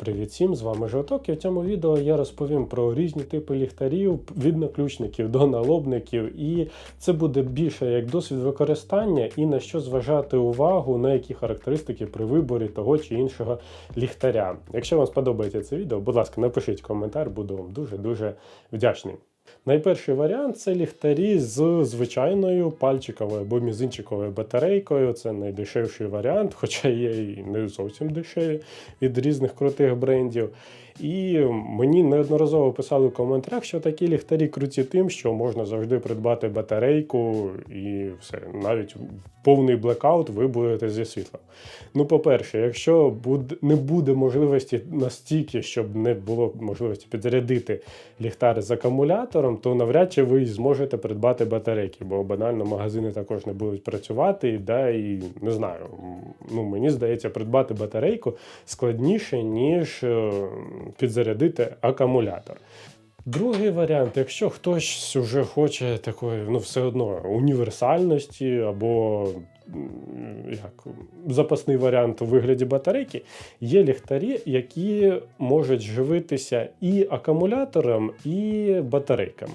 Привіт всім, з вами Жовток, і в цьому відео я розповім про різні типи ліхтарів від наключників до налобників, і це буде більше як досвід використання і на що зважати увагу, на які характеристики при виборі того чи іншого ліхтаря. Якщо вам сподобається це відео, будь ласка, напишіть коментар, буду вам дуже-дуже вдячний. Найперший варіант це ліхтарі з звичайною пальчиковою або мізинчиковою батарейкою. Це найдешевший варіант, хоча є і не зовсім дешеві від різних крутих брендів. І мені неодноразово писали в коментарях, що такі ліхтарі круті тим, що можна завжди придбати батарейку і все, навіть повний блекаут ви будете зі світлом. Ну, по-перше, якщо не буде можливості настільки, щоб не було можливості підзарядити ліхтар з акумулятором, то навряд чи ви зможете придбати батарейки, бо банально магазини також не будуть працювати. Да, і не знаю, ну мені здається, придбати батарейку складніше, ніж е, підзарядити акумулятор. Другий варіант, якщо хтось вже хоче такої, ну все одно універсальності або як, запасний варіант у вигляді батарейки, є ліхтарі, які можуть живитися і акумулятором, і батарейками.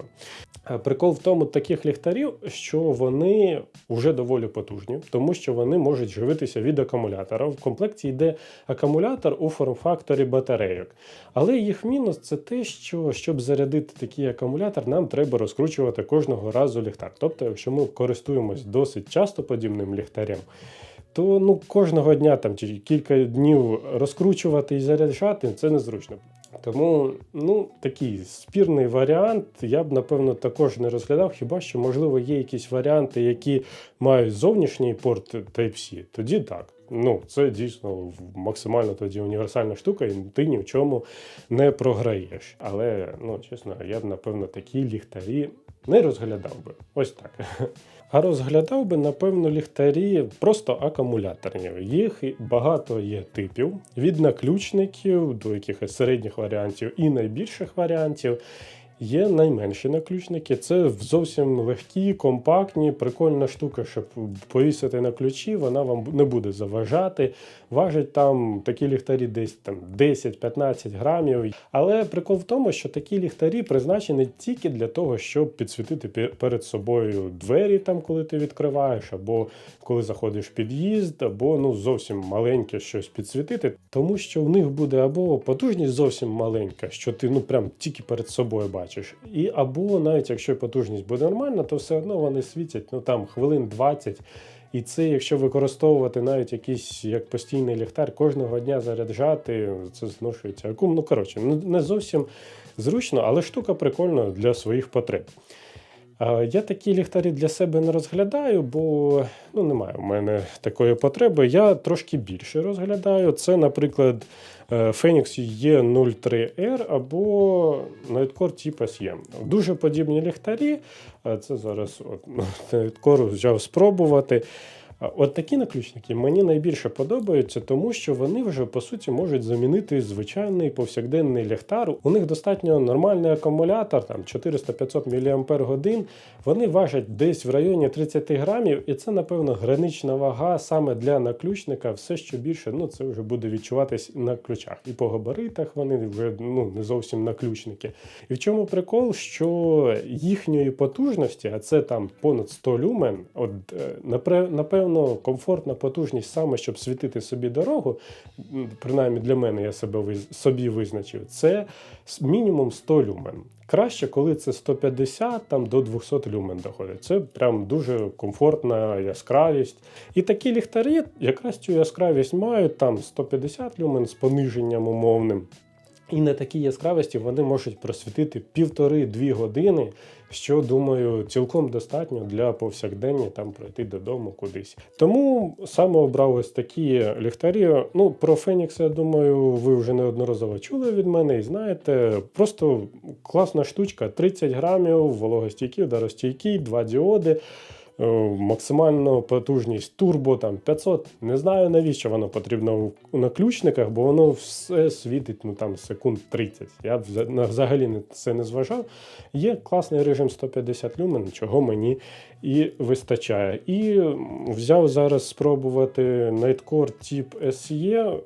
Е, Прикол в тому таких ліхтарів, що вони вже доволі потужні, тому що вони можуть живитися від акумулятора. В комплекті йде акумулятор у форм-факторі батарейок. Але їх мінус це те, що щоб зарядити такий акумулятор, нам треба розкручувати кожного разу ліхтар. Тобто, якщо ми користуємось досить часто подібним ліхтарем, то ну, кожного дня там чи кілька днів розкручувати і заряджати це незручно. Тому ну, такий спірний варіант я б напевно також не розглядав, хіба що, можливо, є якісь варіанти, які мають зовнішній порт Type-C, тоді так. Ну, це дійсно максимально тоді універсальна штука, і ти ні в чому не програєш. Але, ну, чесно, я б, напевно, такі ліхтарі не розглядав би. Ось так. А розглядав би, напевно, ліхтарі просто акумуляторні. Їх багато є типів від наключників до якихось середніх варіантів і найбільших варіантів. Є найменші наключники, це зовсім легкі, компактні, прикольна штука, щоб повісити на ключі, вона вам не буде заважати. Важить там такі ліхтарі десь там 10-15 грамів. Але прикол в тому, що такі ліхтарі призначені тільки для того, щоб підсвітити перед собою двері, там, коли ти відкриваєш, або коли заходиш в під'їзд, або ну зовсім маленьке щось підсвітити, тому що в них буде або потужність зовсім маленька, що ти ну прям тільки перед собою бачиш. І або навіть якщо потужність буде нормальна, то все одно вони світять ну там хвилин 20. І це, якщо використовувати навіть якийсь як постійний ліхтар, кожного дня заряджати, це зношується акум. Ну коротше, не зовсім зручно, але штука прикольна для своїх потреб. Я такі ліхтарі для себе не розглядаю, бо ну, немає в мене такої потреби. Я трошки більше розглядаю. Це, наприклад, Phoenix E03R або Nightcore SEM. Дуже подібні ліхтарі. Е, Це зараз от, Nightcore взяв спробувати. От такі наключники мені найбільше подобаються, тому що вони вже по суті можуть замінити звичайний повсякденний ліхтар. У них достатньо нормальний акумулятор, там 400-500 мАч. Вони важать десь в районі 30 грамів, і це, напевно, гранична вага саме для наключника. Все, що більше, ну це вже буде відчуватись на ключах. І по габаритах вони вже ну не зовсім наключники. І в чому прикол, що їхньої потужності, а це там понад 100 люмен, от е, напре- комфортна потужність саме, щоб світити собі дорогу, принаймні для мене я себе собі визначив, це мінімум 100 люмен. Краще, коли це 150 там, до 200 люмен доходить. Це прям дуже комфортна яскравість. І такі ліхтарі якраз цю яскравість мають там 150 люмен з пониженням умовним. І на такій яскравості вони можуть просвітити півтори-дві години, що думаю, цілком достатньо для повсякдення там пройти додому кудись. Тому саме обрав ось такі ліхтарі. Ну про Фенікс, я думаю, ви вже неодноразово чули від мене і знаєте. Просто класна штучка: 30 грамів, вологостійкий, ударостійкий, два діоди. Е, максимальну потужність турбо там 500. Не знаю навіщо воно потрібно у наключниках, бо воно все світить ну там секунд 30. Я вза- на- взагалі не це не зважав. Є класний режим 150 люмен, чого мені і вистачає. І взяв зараз спробувати Nightcore тип SE.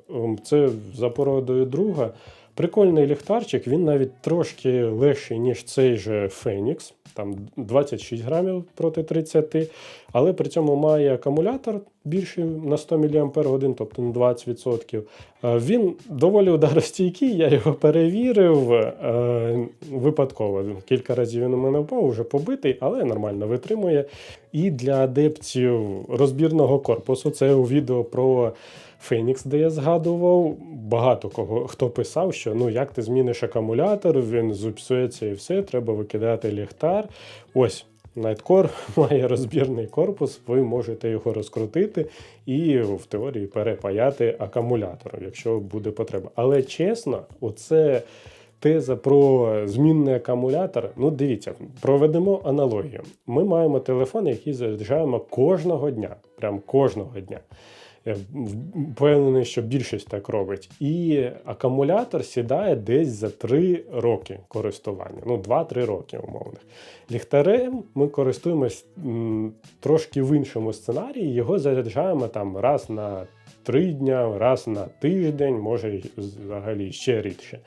Це за породою друга. Прикольний ліхтарчик, він навіть трошки легший, ніж цей же Phoenix, там 26 грамів проти 30, але при цьому має акумулятор більший на 100 мАч, тобто на 20%. Е, Він доволі ударостійкий, я його перевірив е, випадково. Кілька разів він у мене впав, вже побитий, але нормально витримує. І для адептів розбірного корпусу, це у відео про Phoenix, де я згадував, багато кого хто писав, що ну як ти зміниш акумулятор, він зіпсується і все, треба викидати ліхтар. Ось. Nightcore має розбірний корпус, ви можете його розкрутити і в теорії перепаяти акумулятором, якщо буде потреба. Але чесно, оце теза про змінний акумулятор. Ну, дивіться, проведемо аналогію. Ми маємо телефон, який заряджаємо кожного дня. Прям кожного дня. Я впевнений, що більшість так робить. І акумулятор сідає десь за 3 роки користування. Ну, 2-3 роки, умовних. Ліхтарем ми користуємось трошки в іншому сценарії. Його заряджаємо там раз на 3 дня, раз на тиждень, може взагалі ще рідше.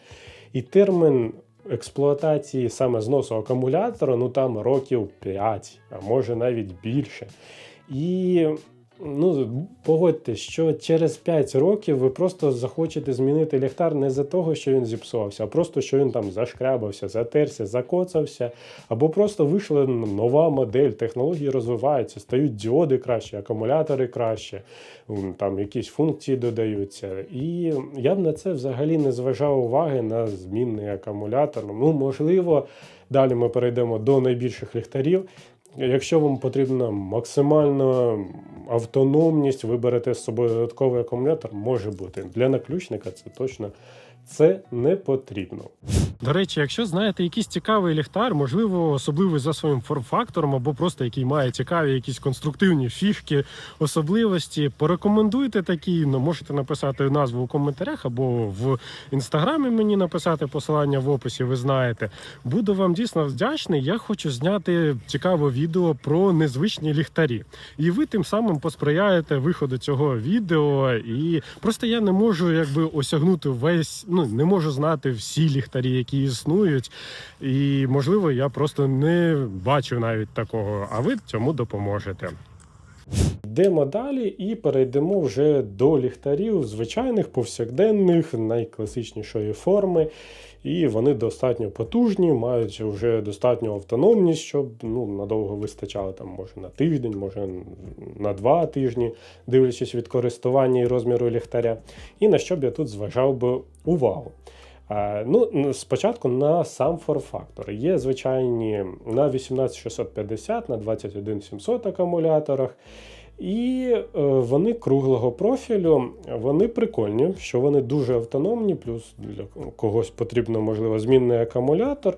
І термін експлуатації саме зносу акумулятора, ну там років 5, а може навіть більше. І ну, погодьте, що через 5 років ви просто захочете змінити ліхтар не за того, що він зіпсувався, а просто що він там зашкрябався, затерся, закоцався, або просто вийшла нова модель, технології розвиваються, стають діоди краще, акумулятори краще, там якісь функції додаються. І я б на це взагалі не зважав уваги на змінний акумулятор. Ну, можливо, далі ми перейдемо до найбільших ліхтарів. Якщо вам потрібна максимальна автономність, ви берете з собою додатковий акумулятор, може бути. Для наключника це точно це не потрібно. До речі, якщо знаєте якийсь цікавий ліхтар, можливо, особливий за своїм форм-фактором, або просто який має цікаві якісь конструктивні фішки, особливості, порекомендуйте такі. Ну, можете написати назву у коментарях або в інстаграмі мені написати посилання в описі. Ви знаєте. Буду вам дійсно вдячний. Я хочу зняти цікаве відео про незвичні ліхтарі. І ви тим самим посприяєте виходу цього відео. І просто я не можу якби осягнути весь, ну не можу знати всі ліхтарі, які існують. І можливо, я просто не бачу навіть такого, а ви цьому допоможете. Йдемо далі і перейдемо вже до ліхтарів звичайних, повсякденних, найкласичнішої форми. І вони достатньо потужні, мають вже достатню автономність, щоб ну, надовго вистачало там, може на тиждень, може на два тижні, дивлячись від користування і розміру ліхтаря. І на що б я тут зважав би увагу. Ну, спочатку на сам форм-фактор. Є звичайні на 18650, на 21700 акумуляторах. І е, вони круглого профілю, вони прикольні, що вони дуже автономні, плюс для когось потрібно, можливо, змінний акумулятор.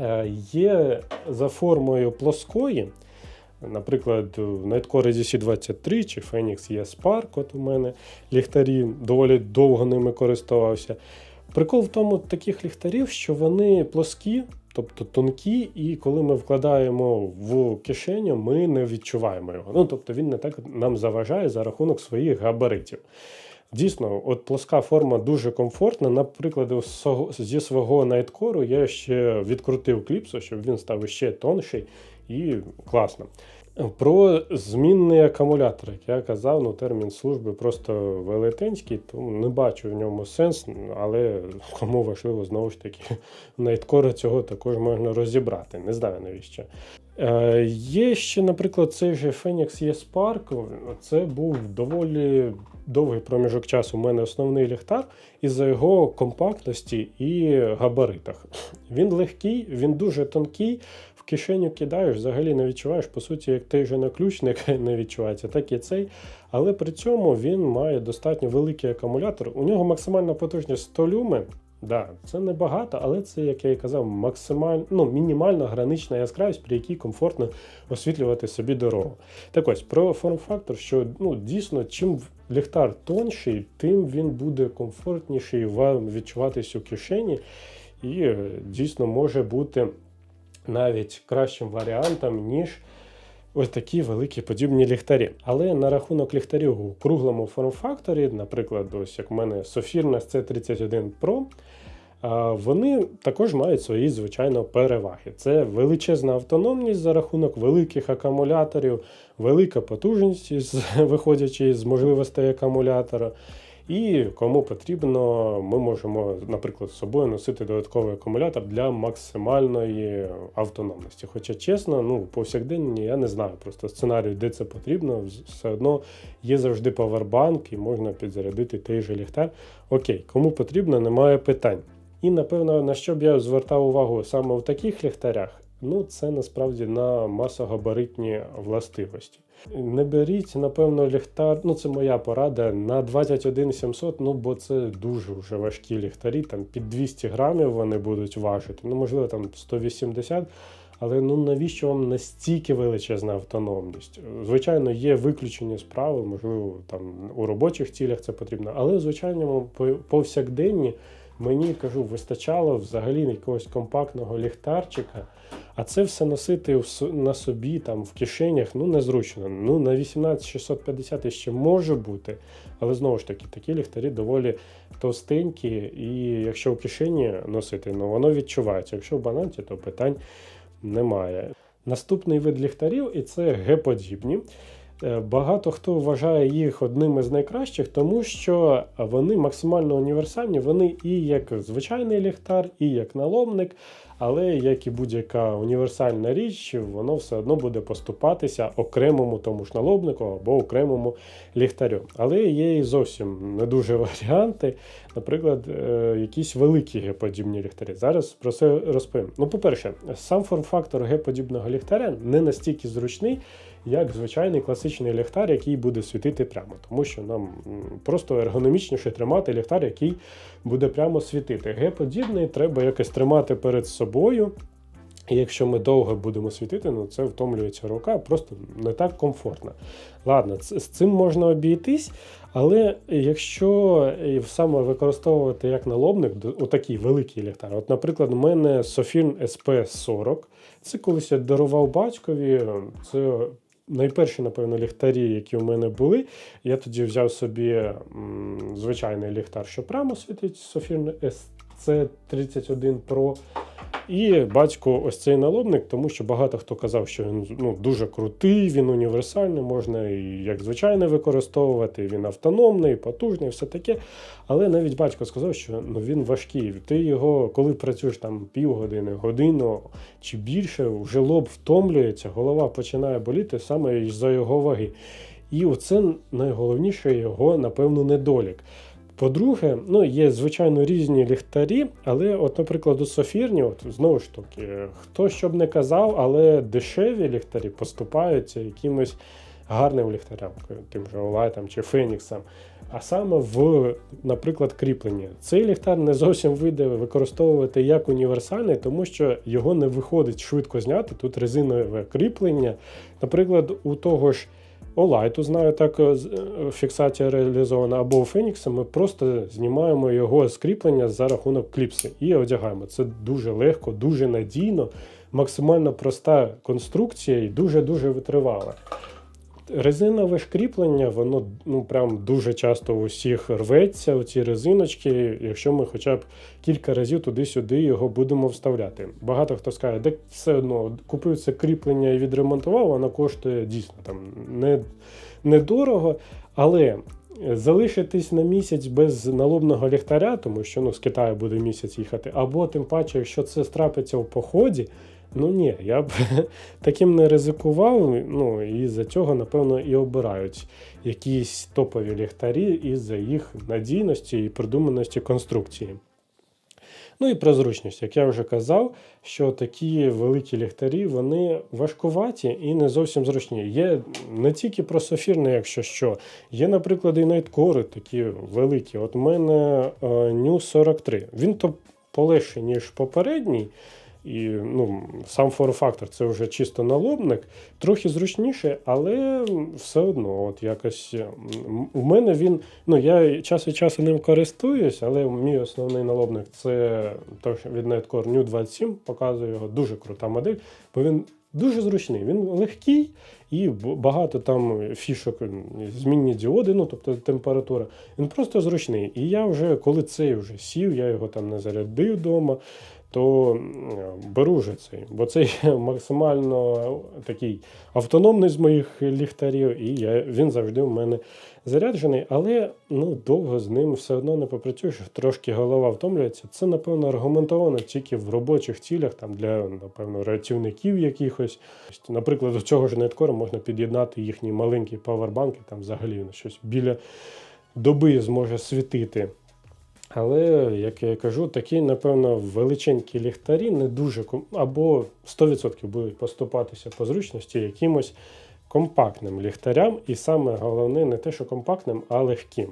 Е, є за формою плоскої. Наприклад, в Nightcore DC23 чи Phoenix є Spark, от у мене ліхтарі, доволі довго ними користувався. Прикол в тому таких ліхтарів, що вони плоскі, тобто тонкі, і коли ми вкладаємо в кишеню, ми не відчуваємо його. Ну, тобто він не так нам заважає за рахунок своїх габаритів. Дійсно, от плоска форма дуже комфортна. Наприклад, зі свого найткору я ще відкрутив кліпсу, щоб він став ще тонший і класно. Про змінний акумулятор, як я казав, ну термін служби просто велетенський, тому не бачу в ньому сенс, але кому важливо, знову ж таки, найткора цього також можна розібрати. Не знаю навіщо. Е, є ще, наприклад, цей же Phoenix є Spark. Це був доволі довгий проміжок часу. У мене основний ліхтар із-за його компактності і габаритах. Він легкий, він дуже тонкий. Кишеню кидаєш, взагалі не відчуваєш. По суті, як той же наключник не відчувається, так і цей. Але при цьому він має достатньо великий акумулятор. У нього максимальна потужність 100 люмен. Да, це небагато, але це, як я і казав, максимально ну, мінімально гранична яскравість, при якій комфортно освітлювати собі дорогу. Так ось про форм-фактор, що ну, дійсно, чим ліхтар тонший, тим він буде комфортніший вам відчуватись у кишені, і е, дійсно може бути навіть кращим варіантом, ніж. Ось такі великі подібні ліхтарі. Але на рахунок ліхтарів у круглому форм-факторі, наприклад, ось як в мене Sofirma C31 Pro, вони також мають свої, звичайно, переваги. Це величезна автономність за рахунок великих акумуляторів, велика потужність, виходячи з можливостей акумулятора. І кому потрібно, ми можемо, наприклад, з собою носити додатковий акумулятор для максимальної автономності. Хоча, чесно, ну, повсякденні я не знаю просто сценарію, де це потрібно. Все одно є завжди павербанк і можна підзарядити той же ліхтар. Окей, кому потрібно, немає питань. І напевно, на що б я звертав увагу саме в таких ліхтарях, ну це насправді на масогабаритні властивості. Не беріть, напевно, ліхтар, ну це моя порада, на 21700, ну бо це дуже вже важкі ліхтарі, там під 200 грамів вони будуть важити, ну можливо там 180. Але ну навіщо вам настільки величезна автономність? Звичайно, є виключення справи, можливо, там у робочих цілях це потрібно, але по- повсякденні мені кажу, вистачало взагалі якогось компактного ліхтарчика. А це все носити на собі, там в кишенях, ну незручно. Ну на 18650 ще може бути, але знову ж таки, такі ліхтарі доволі товстенькі, і якщо в кишені носити, ну воно відчувається. Якщо в бананці, то питань немає. Наступний вид ліхтарів, і це Г-подібні. Е, Багато хто вважає їх одним із найкращих, тому що вони максимально універсальні. Вони і як звичайний ліхтар, і як наломник, але як і будь-яка універсальна річ, воно все одно буде поступатися окремому тому ж налобнику або окремому ліхтарю. Але є і зовсім не дуже варіанти, наприклад, е, якісь великі Г-подібні ліхтарі. Зараз про це розповім. Ну, по-перше, сам форм-фактор Г-подібного ліхтаря не настільки зручний, як звичайний класичний ліхтар, який буде світити прямо, тому що нам просто ергономічніше тримати ліхтар, який буде прямо світити. Г-подібний треба якось тримати перед собою. І якщо ми довго будемо світити, ну це втомлюється рука, просто не так комфортно. Ладно, з цим можна обійтись, але якщо е, саме використовувати як налобник, отакий великий ліхтар. От, наприклад, у мене Sofirn SP40. Це колись я дарував батькові. Це найперші, напевно, ліхтарі, які у мене були. Я тоді взяв собі звичайний ліхтар, що прямо світить Софірн SC31 Pro. І батько ось цей налобник, тому що багато хто казав, що він ну, дуже крутий, він універсальний, можна і як звичайно використовувати, він автономний, потужний, все таке. Але навіть батько сказав, що ну, він важкий. Ти його, коли працюєш там півгодини, годину чи більше, вже лоб втомлюється, голова починає боліти саме із-за його ваги. І оце найголовніше його, напевно, недолік. По-друге, ну є звичайно різні ліхтарі, але, от, наприклад, у Софірні, от знову ж таки, хто що б не казав, але дешеві ліхтарі поступаються якимось гарним ліхтарям, тим же Олайтам чи Феніксам. А саме в, наприклад, кріпленні. Цей ліхтар не зовсім вийде використовувати як універсальний, тому що його не виходить швидко зняти. Тут резинове кріплення. Наприклад, у того ж Олайту, знаю, так е, е, фіксація реалізована, або у Фенікса ми просто знімаємо його скріплення за рахунок кліпси і одягаємо. Це дуже легко, дуже надійно, максимально проста конструкція і дуже-дуже витривала. Резинове ж кріплення, воно ну прям дуже часто у всіх рветься, оці резиночки, якщо ми хоча б кілька разів туди-сюди його будемо вставляти. Багато хто скаже, де все одно купив це кріплення і відремонтував, воно коштує дійсно там не, недорого, але залишитись на місяць без налобного ліхтаря, тому що ну, з Китаю буде місяць їхати, або тим паче, якщо це страпиться в поході. Ну ні, я б таким не ризикував. Ну і за цього, напевно, і обирають якісь топові ліхтарі із-за їх надійності і продуманості конструкції. Ну і про зручність, як я вже казав, що такі великі ліхтарі вони важкуваті і не зовсім зручні. Є не тільки про софірне, якщо що, є, наприклад, і найткори такі великі. От у мене е, NU 43. Він то полегший, ніж попередній. І ну, сам форм-фактор це вже чисто налобник, трохи зручніше, але все одно, от якось у мене він. Ну, я час від часу ним користуюсь, але мій основний налобник це той, від Nightcore New 27, показую його, дуже крута модель, бо він дуже зручний. Він легкий і багато там фішок, змінні діоди, ну тобто температура. Він просто зручний. І я вже, коли цей вже сів, я його там не зарядив вдома то беру вже цей, бо цей максимально такий автономний з моїх ліхтарів, і я, він завжди в мене заряджений, але ну, довго з ним все одно не попрацюєш, трошки голова втомлюється. Це, напевно, аргументовано тільки в робочих цілях, там для, напевно, рятівників якихось. Наприклад, до цього ж неткору можна під'єднати їхні маленькі павербанки, там взагалі щось біля доби зможе світити. Але, як я кажу, такі, напевно, величенькі ліхтарі не дуже або 100% будуть поступатися по зручності якимось компактним ліхтарям, і саме головне не те, що компактним, а легким.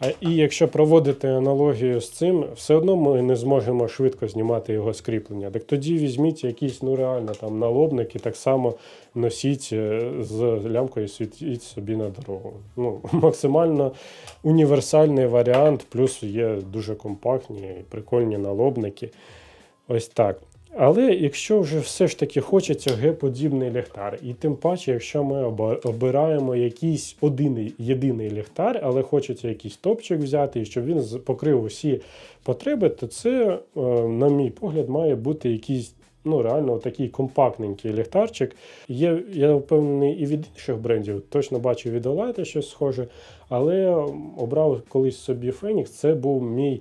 А і якщо проводити аналогію з цим, все одно ми не зможемо швидко знімати його скріплення. Так тоді візьміть якийсь ну реально там налобник і так само носіть е, з лямкою, світіть собі на дорогу. Ну, максимально універсальний варіант, плюс є дуже компактні і прикольні налобники. Ось так. Але якщо вже все ж таки хочеться Г-подібний ліхтар, і тим паче, якщо ми обираємо якийсь один єдиний ліхтар, але хочеться якийсь топчик взяти, і щоб він покрив усі потреби, то це, е, на мій погляд, має бути якийсь ну, реально такий компактненький ліхтарчик. Є, я впевнений, і від інших брендів, точно бачу від Olight щось схоже, але обрав колись собі Phoenix, це був мій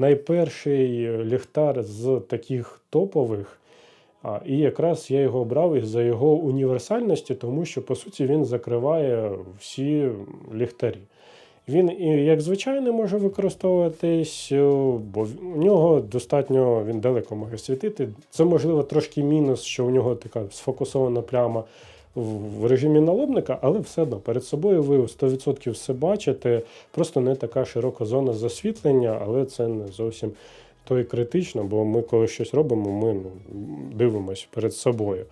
найперший ліхтар з таких топових. І якраз я його обрав із-за його універсальності, тому що, по суті, він закриває всі ліхтарі. Він і як звичайно може використовуватись, бо в- нього достатньо він далеко може світити. Це можливо трошки мінус, що у нього така сфокусована пляма в режимі налобника, але все одно перед собою ви 100% все бачите. Просто не така широка зона засвітлення, але це не зовсім то і критично, бо ми, коли щось робимо, ми ну, дивимося перед собою.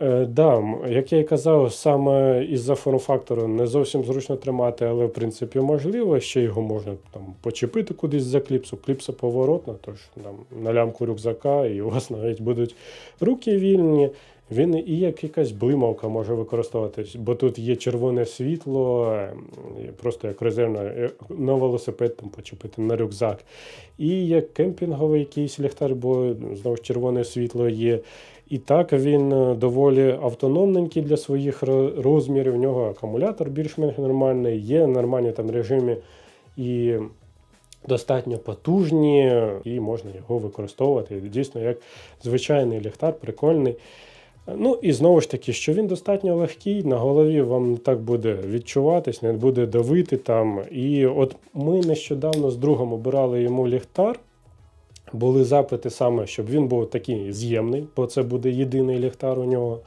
Е, да, як я і казав, саме із-за форм-фактору не зовсім зручно тримати, але в принципі можливо. Ще його можна там почепити кудись за кліпсу. Кліпса поворотна, тож там на лямку рюкзака, і у вас навіть будуть руки вільні. Він і як якась блимавка може використовуватись, бо тут є червоне світло, просто як резервна е, на велосипед там почепити на рюкзак. І як кемпінговий якийсь ліхтар, бо знову ж червоне світло є. І так він е, доволі автономненький для своїх розмірів. У нього акумулятор більш-менш нормальний, є нормальні там режими і достатньо потужні, і можна його використовувати. Дійсно, як звичайний ліхтар, прикольний. Ну і знову ж таки, що він достатньо легкий, на голові вам так буде відчуватись, не буде давити там. І от ми нещодавно з другом обирали йому ліхтар. Були запити саме, щоб він був такий з'ємний, бо це буде єдиний ліхтар у нього.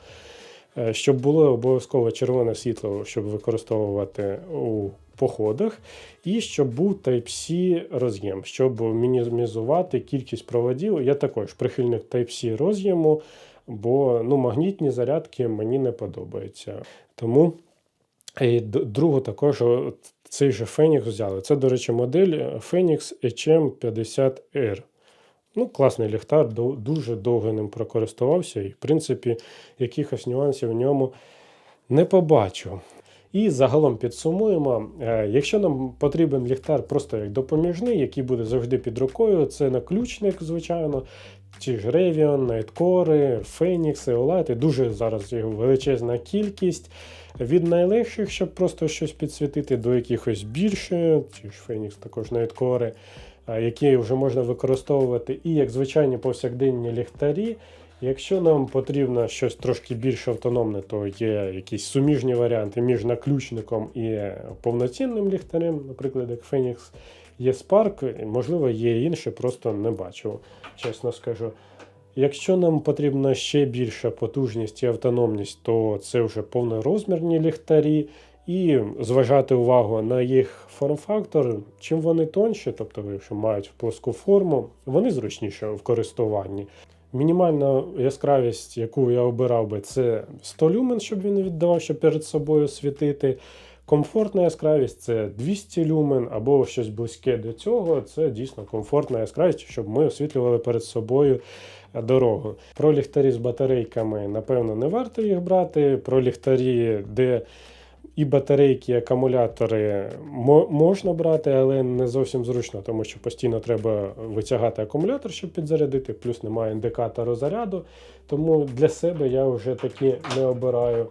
Е, Щоб було обов'язково червоне світло, щоб використовувати у походах, і щоб був Type-C роз'єм, щоб мінімізувати кількість проводів. Я також прихильник Type-C роз'єму, бо ну, магнітні зарядки мені не подобаються. Тому і другу також цей же Phoenix взяли. Це, до речі, модель Phoenix HM50R. Ну, класний ліхтар, дуже довго ним прокористувався, і, в принципі, якихось нюансів в ньому не побачу. І загалом підсумуємо, Е, якщо нам потрібен ліхтар просто як допоміжний, який буде завжди під рукою, це наключник, звичайно, ті ж Revion, Nightcore, Phoenix, Olight, дуже зараз їх величезна кількість. Від найлегших, щоб просто щось підсвітити, до якихось більше, ті ж Phoenix, також Nightcore, які вже можна використовувати і як звичайні повсякденні ліхтарі. Якщо нам потрібно щось трошки більш автономне, то є якісь суміжні варіанти між наключником і повноцінним ліхтарем, наприклад, як Phoenix є Spark, можливо, є інше, просто не бачив, чесно скажу. Якщо нам потрібна ще більша потужність і автономність, то це вже повнорозмірні ліхтарі. і зважати увагу на їх форм-фактор. Чим вони тонші, тобто якщо мають плоску форму, вони зручніші в користуванні. Мінімальна яскравість, яку я обирав би, це 100 люмен, щоб він віддавав, щоб перед собою світити. Комфортна яскравість це 200 люмен або щось близьке до цього. Це дійсно комфортна яскравість, щоб ми освітлювали перед собою дорогу. Про ліхтарі з батарейками, напевно, не варто їх брати. Про ліхтарі, де і батарейки, і акумулятори можна брати, але не зовсім зручно, тому що постійно треба витягати акумулятор, щоб підзарядити, плюс немає індикатора заряду. Тому для себе я вже такі не обираю.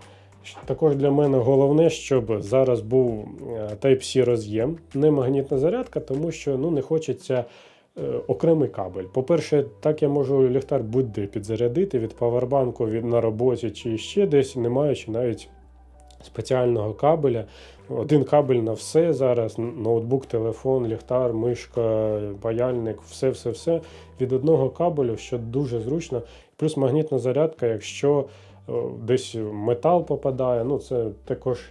Також для мене головне, щоб зараз був е, Type-C роз'єм, не магнітна зарядка, тому що ну, не хочеться е, окремий кабель. По-перше, так я можу ліхтар будь-де підзарядити від павербанку від на роботі чи ще десь, не маючи навіть спеціального кабеля. Один кабель на все зараз: ноутбук, телефон, ліхтар, мишка, паяльник, все-все-все від одного кабелю, що дуже зручно. Плюс магнітна зарядка, якщо десь метал попадає, ну це також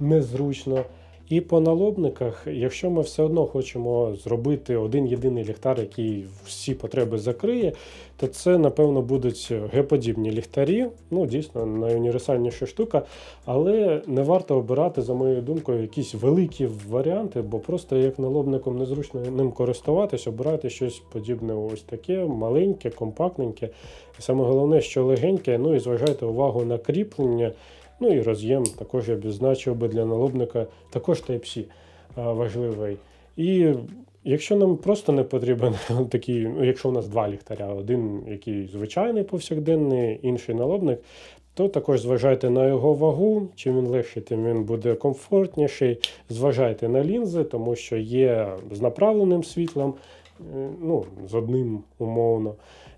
незручно. І по налобниках, якщо ми все одно хочемо зробити один єдиний ліхтар, який всі потреби закриє, то це, напевно, будуть Г-подібні ліхтарі. Ну, дійсно, найуніверсальніша штука. Але не варто обирати, за моєю думкою, якісь великі варіанти, бо просто як налобником незручно ним користуватись, обирати щось подібне, ось таке, маленьке, компактненьке. І саме головне, що легеньке, ну і зважайте увагу на кріплення. Ну і роз'єм також я б відзначив би для налобника, також Type-C важливий. І якщо нам просто не потрібен такий, ну якщо у нас два ліхтаря, один який звичайний повсякденний, інший налобник, то також зважайте на його вагу. Чим він легший, тим він буде комфортніший. Зважайте на лінзи, тому що є з направленим світлом, е, ну, з одним умовно.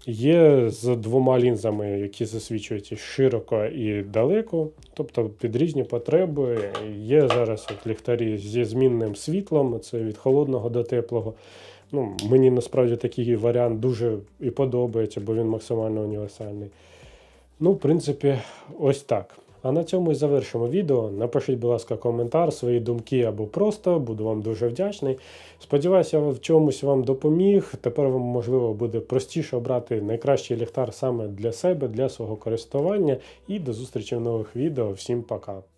Є з двома лінзами, які засвічують і широко і далеко, тобто під різні потреби. Є зараз от ліхтарі зі змінним світлом, це від холодного до теплого. Ну, мені насправді такий варіант дуже і подобається, бо він максимально універсальний. Ну, в принципі, ось так. А на цьому і завершимо відео. Напишіть, будь ласка, коментар, свої думки або просто, буду вам дуже вдячний. Сподіваюся, я в чомусь вам допоміг. Тепер вам можливо буде простіше обрати найкращий ліхтар саме для себе, для свого користування. І до зустрічі в нових відео. Всім пока!